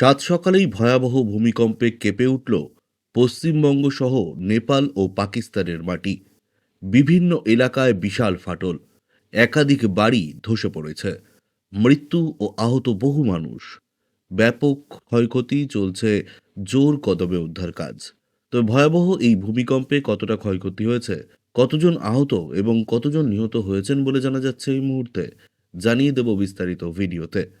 সাত সকালেই ভয়াবহ ভূমিকম্পে কেঁপে উঠল পশ্চিমবঙ্গ সহ নেপাল ও পাকিস্তানের মাটি। বিভিন্ন এলাকায় বিশাল ফাটল। একাধিক বাড়ি ধসে পড়েছে। মৃত্যু ও আহত বহু মানুষ। ব্যাপক ক্ষয়ক্ষতি চলছে জোর কদমে উদ্ধার কাজ। তবে ভয়াবহ এই ভূমিকম্পে কতটা ক্ষয়ক্ষতি হয়েছে? কতজন আহত এবং কতজন নিহত হয়েছেন বলে জানা যাচ্ছে এই মুহূর্তে? জানিয়ে দেব বিস্তারিত ভিডিওতে।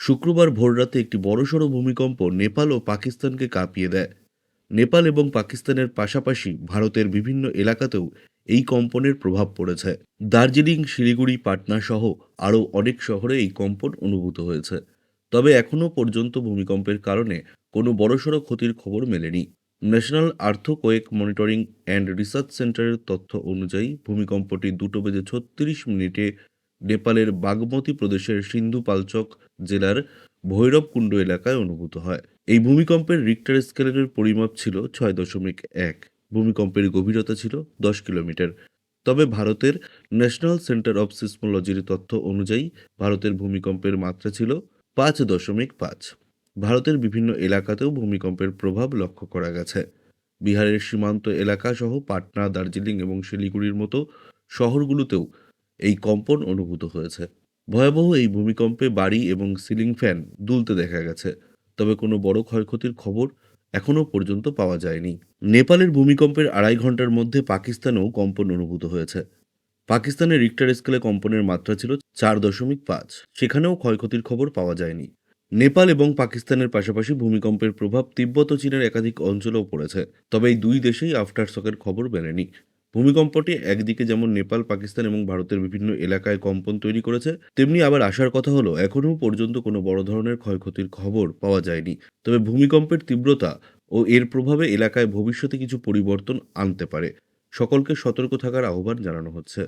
শুক্রবার ভোররাতে একটি বড়সড় ভূমিকম্প নেপাল ও পাকিস্তানকে কাঁপিয়ে দেয়। নেপাল এবং পাকিস্তানের পাশাপাশি ভারতের বিভিন্ন এলাকাতেও এই কম্পনের প্রভাব পড়েছে। দার্জিলিং, শিলিগুড়ি, পাটনা সহ আরও অনেক শহরে এই কম্পন অনুভূত হয়েছে। তবে এখনও পর্যন্ত ভূমিকম্পের কারণে কোনো বড়সড় ক্ষতির খবর মেলেনি। National earthquake monitoring and research সেন্টারের তথ্য অনুযায়ী ভূমিকম্পটি দুটো বেজে ছত্রিশ মিনিটে নেপালের বাগমতি প্রদেশের সিন্ধু পালচক জেলার ভৈরবকুণ্ড এলাকায় অনুভূত হয়। এই ভূমিকম্পের রিক্টার স্কেলের পরিমাপ ছিল ছয় দশমিক এক। ভূমিকম্পের গভীরতা ছিল দশ কিলোমিটার। তবে ভারতের ন্যাশনাল সেন্টার অফ সিসমোলজির তথ্য অনুযায়ী ভারতের ভূমিকম্পের মাত্রা ছিল পাঁচ দশমিক পাঁচ। ভারতের বিভিন্ন এলাকাতেও ভূমিকম্পের প্রভাব লক্ষ্য করা গেছে। বিহারের সীমান্ত এলাকা সহ পাটনা, দার্জিলিং এবং শিলিগুড়ির মতো শহরগুলোতেও এই কম্পন অনুভূত হয়েছে। ভয়াবহ এই ভূমিকম্পে বাড়ি এবং সিলিং ফ্যান দুলতে দেখা গেছে। তবে কোনো বড় ক্ষয়ক্ষতির খবর এখনও পর্যন্ত পাওয়া যায়নি। নেপালের ভূমিকম্পের আড়াই ঘণ্টার মধ্যে পাকিস্তানেও কম্পন অনুভূত হয়েছে। পাকিস্তানের রিক্টার স্কেলে কম্পনের মাত্রা ছিল চার দশমিক পাঁচ। সেখানেও ক্ষয়ক্ষতির খবর পাওয়া যায়নি। নেপাল এবং পাকিস্তানের পাশাপাশি ভূমিকম্পের প্রভাব তিব্বত ও চীনের একাধিক অঞ্চলেও পড়েছে। তবে এই দুই দেশেই আফটার শকের খবর মেলেনি। ভূমিকম্পটি একদিকে যেমন নেপাল, পাকিস্তান এবং ভারতের বিভিন্ন এলাকায় কম্পন তৈরি করেছে, তেমনি আবার আসার কথা হলো এখনও পর্যন্ত কোনো বড় ধরনের ক্ষয়ক্ষতির খবর পাওয়া যায়নি। তবে ভূমিকম্পের তীব্রতা ও এর প্রভাবে এলাকায় ভবিষ্যতে কিছু পরিবর্তন আনতে পারে। সকলকে সতর্ক থাকার আহ্বান জানানো হচ্ছে।